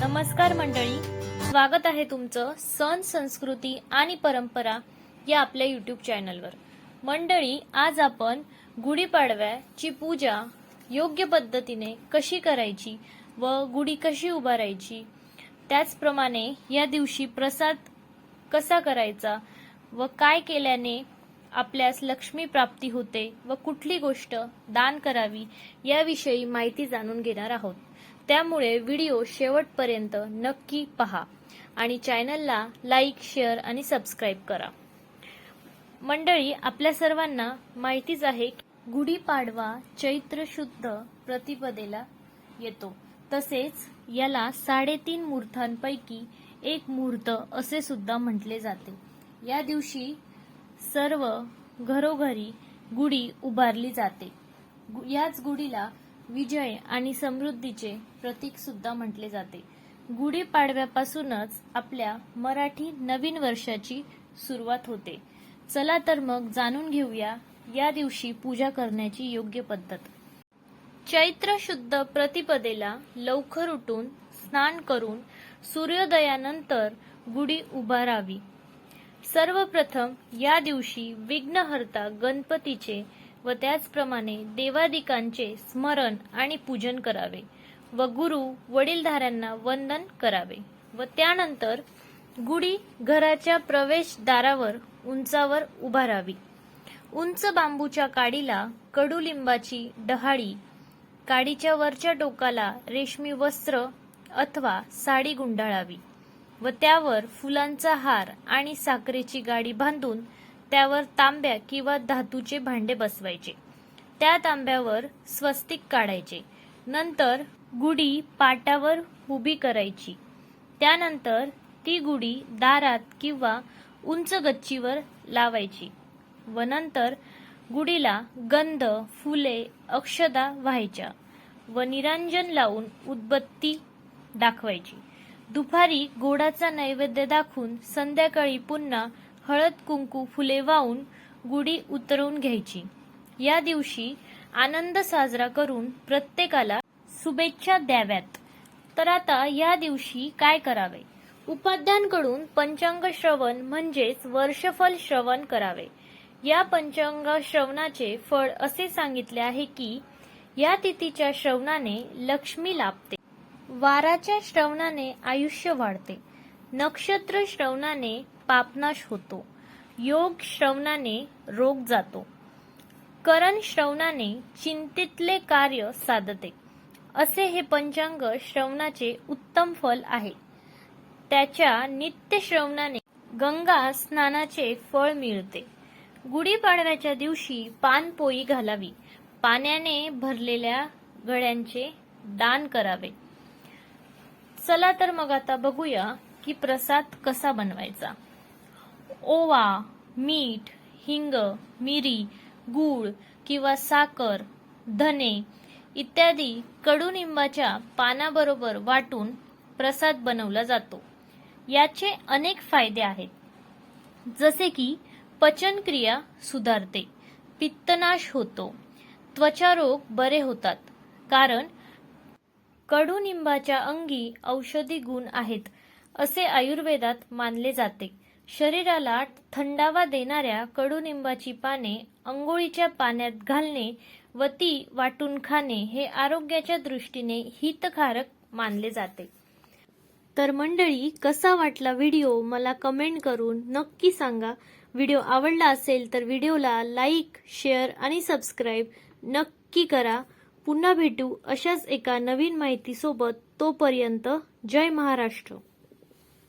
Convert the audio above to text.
नमस्कार मंडळी. स्वागत आहे तुमचं सण संस्कृती आणि परंपरा या आपल्या युट्यूब चॅनलवर मंडळी आज आपण गुढीपाडव्याची पूजा योग्य पद्धतीने कशी करायची व गुढी कशी उभारायची त्याचप्रमाणे या दिवशी प्रसाद कसा करायचा व काय केल्याने आपल्यास लक्ष्मी प्राप्ती होते व कुठली गोष्ट दान करावी याविषयी माहिती जाणून घेणार आहोत. त्यामुळे व्हिडिओ शेवटपर्यंत नक्की पहा आणि चॅनलला लाईक शेअर आणि सबस्क्राईब करा. मंडळी आपल्या सर्वांना माहितीच आहे की गुढीपाडवा चैत्र शुद्ध प्रतिपदेला येतो. तसेच याला साडेतीन मुहूर्तांपैकी एक मुहूर्त असे सुद्धा म्हटले जाते. या दिवशी सर्व घरोघरी गुढी उभारली जाते. गु- याच गुढीला विजय आणि समृद्धीचे प्रतीक सुद्धा म्हटले जाते. गुढीपाडव्यापासूनच आपल्या मराठी नवीन वर्षाची सुरुवात होते. चला तर मग जाणून घेऊया या दिवशी पूजा करण्याची योग्य पद्धत. चैत्र शुद्ध प्रतिपदेला लवकर उठून स्नान करून सूर्योदयानंतर गुढी उभारावी. सर्वप्रथम या दिवशी विघ्नहर्ता गणपतीचे व त्याचप्रमाणे देवादिकांचे स्मरण आणि पूजन करावे व गुरु वडीलधाऱ्यांना वंदन करावे व त्यानंतर गुढी घराच्या प्रवेशद्वारावर उंचावर उभारावी. उंच बांबूच्या काडीला कडुलिंबाची डहाळी काडीच्या वरच्या टोकाला रेशमी वस्त्र अथवा साडी गुंडाळावी व त्यावर फुलांचा हार आणि साखरेची गाडी बांधून त्यावर तांब्या किंवा धातूचे भांडे बसवायचे. त्या तांब्यावर स्वस्तिक काढायचे. नंतर गुढी पाटावर उभी करायची. त्यानंतर ती गुढी दारात किंवा उंच गच्चीवर लावायची व नंतर गुढीला गंध फुले अक्षदा व्हायच्या व निरांजन लावून उदबत्ती दाखवायची. दुपारी गोडाचा नैवेद्य दाखवून संध्याकाळी पुन्हा हळद कुंकू फुले वाहून गुढी उतरवून घ्यायची. या दिवशी आनंद साजरा करून प्रत्येकाला शुभेच्छा द्याव्यात. तर आता या दिवशी काय करावे? उपाध्यांकडून पंचांग श्रवण म्हणजेच वर्षफल श्रवण करावे. या पंचांग श्रवणाचे फळ असे सांगितले आहे की या तिथीच्या श्रवणाने लक्ष्मी लाभते. वाराच्या श्रवणाने आयुष्य वाढते. नक्षत्र श्रवणाने पापनाश होतो. योग श्रवणाने रोग जातो. करण श्रवणाने चिंतेतले कार्य साधते. असे हे पंचांग श्रवणाचे उत्तम फल आहे. त्याच्या नित्य श्रवणाने गंगा स्नानाचे फळ मिळते. गुढीपाडव्याच्या दिवशी पानपोई घालावी. पाण्याने भरलेल्या गळ्यांचे दान करावे. चला तर मग आता बघूया की प्रसाद कसा बनवायचा. ओवा मीठ हिंग मिरी गूळ किंवा साखर धने इत्यादी कडुनिंबाच्या पानाबरोबर वाटून प्रसाद बनवला जातो. याचे अनेक फायदे आहेत. जसे की पचनक्रिया सुधारते पित्तनाश होतो त्वचारोग बरे होतात कारण कडुनिंबाच्या अंगी औषधी गुण आहेत असे आयुर्वेदात मानले जाते. शरीराला थंडावा देणाऱ्या कडुनिंबाची पाने अंघोळीच्या पाण्यात घालणे व ती वाटून खाणे हे आरोग्याच्या दृष्टीने हितकारक मानले जाते. तर मंडळी कसा वाटला व्हिडिओ मला कमेंट करून नक्की सांगा. व्हिडिओ आवडला असेल तर व्हिडिओला लाईक शेअर आणि सबस्क्राईब नक्की करा. पुन्हा भेटू अशाच एका नवीन माहितीसोबत तोपर्यंत जय महाराष्ट्र.